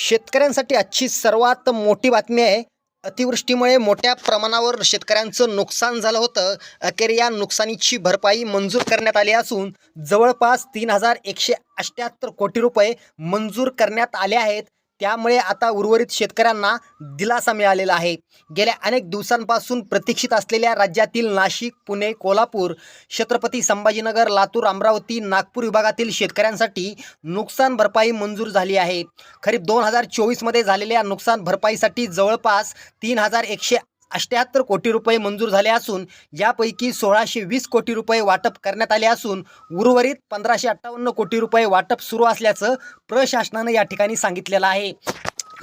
शेतकऱ्यांसाठी आजची सर्वात मोठी बातमी आहे. अतिवृष्टीमुळे मोठ्या प्रमाणावर शेतकऱ्यांचं नुकसान झालं होतं. अखेर या नुकसानीची भरपाई मंजूर करण्यात आली असून जवळपास तीन हजार एकशे अठ्ठ्याहत्तर कोटी रुपये मंजूर करण्यात आले आहेत. त्यामुळे आता उर्वरित शेतकऱ्यांना दिलासा मिळालेला आहे. गेल्या अनेक दिवसांपासून प्रतीक्षित असलेल्या राज्यातील नाशिक पुणे कोल्हापूर छत्रपती संभाजीनगर लातूर अमरावती नागपूर विभागातील शेतकऱ्यांसाठी नुकसान भरपाई मंजूर झाली आहे. खरीप दोन हजार चोवीसमध्ये झालेल्या नुकसान भरपाईसाठी जवळपास तीन हजार एकशे अष्ट्याहत्तर कोटी रुपये मंजूर झाले असून यापैकी सोळाशे वीस कोटी रुपये वाटप करण्यात आले असून उर्वरित पंधराशे अठ्ठावन्न कोटी रुपये वाटप सुरू असल्याचं प्रशासनानं या ठिकाणी सांगितलेलं आहे.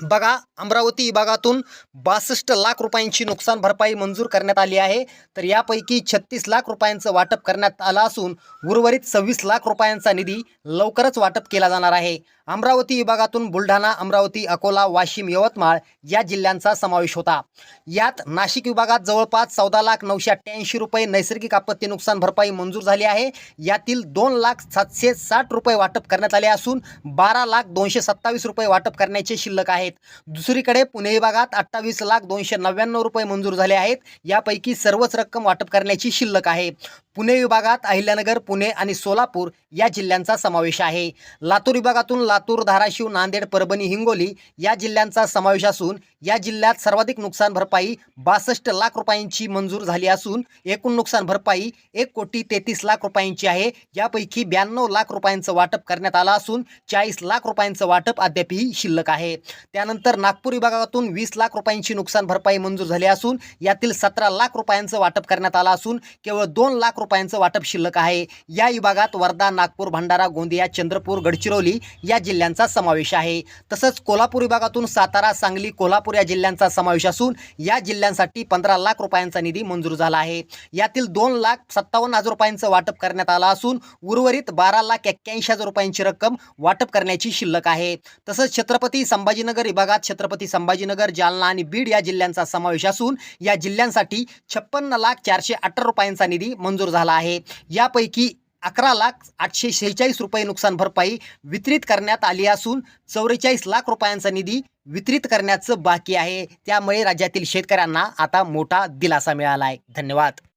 बघा अमरावती विभागातून बासष्ट लाख रुपयांची नुकसान भरपाई मंजूर करण्यात आली आहे. तर यापैकी छत्तीस लाख रुपयांचं वाटप करण्यात आलं असून उर्वरित सव्वीस लाख रुपयांचा निधी लवकरच वाटप केला जाणार आहे. अमरावती विभागातून बुलढाणा अमरावती अकोला वाशिम यवतमाळ या जिल्ह्यांचा समावेश होता. यात नाशिक विभागात जवळपास चौदा लाख नऊशे अठ्ठ्याऐंशी रुपये नैसर्गिक आपत्ती नुकसान भरपाई मंजूर झाली आहे. यातील दोन लाख सातशे साठ रुपये वाटप करण्यात आले असून बारा लाख दोनशे सत्तावीस रुपये वाटप करण्याचे शिल्लक आहेत. दुसरीकडे पुणे विभागात अठ्ठावीस लाख दोनशे नव्याण्णव रुपये मंजूर झाले आहेत. यापैकी सर्वच रक्कम वाटप करण्याची शिल्लक आहे. पुणे विभागात अहिल्यानगर पुणे आणि सोलापूर या जिल्ह्यांचा समावेश आहे. लातूर विभागातून लातूर धाराशिव नांदेड परभणी हिंगोली या जिल्ह्यांचा समावेश असून या जिल्ह्यात सर्वाधिक नुकसान भरपाई बासष्ट लाख रुपयांची मंजूर झाली असून एकूण नुकसान भरपाई एक कोटी तेहतीस लाख रुपयांची आहे. यापैकी ब्याण्णव लाख रुपयांचं वाटप करण्यात आलं असून चाळीस लाख रुपयांचं वाटप अद्यापही शिल्लक आहे. त्यानंतर नागपूर विभागातून वीस लाख रुपयांची नुकसान भरपाई मंजूर झाली असून यातील सतरा लाख रुपयांचं वाटप करण्यात आलं असून केवळ दोन लाख रुपयांचं वाटप शिल्लक आहे. या विभागात वर्धा नागपूर भंडारा गोंदिया चंद्रपूर गडचिरोली या जिल्ह्यांचा समावेश आहे. तसंच कोल्हापूर विभागातून सातारा सांगली कोल्हापूर या जिल्ह्यांचा समावेश असून या जिल्ह्यांसाठी पंधरा लाख रुपयांचा निधी मंजूर झाला आहे. यातील दोन लाख सत्तावन्न हजार रुपयांचं वाटप करण्यात आलं असून उर्वरित बारा लाख एक्क्याऐंशी हजार रुपयांची रक्कम वाटप करण्याची शिल्लक आहे. तसंच छत्रपती संभाजीनगर विभागात छत्रपती संभाजीनगर जालना आणि बीड या जिल्ह्यांचा समावेश असून या जिल्ह्यांसाठी छप्पन्न लाख चारशे अठरा रुपयांचा निधी मंजूर झाला आहे. यापैकी अकरा लाख आठशे शेहेचाळीस रुपये नुकसान भरपाई वितरित करण्यात आली असून चौवेचाळीस लाख रुपयांचा निधी वितरित करण्याचं बाकी आहे. त्यामुळे राज्यातील शेतकऱ्यांना आता मोठा दिलासा मिळाला आहे धन्यवाद.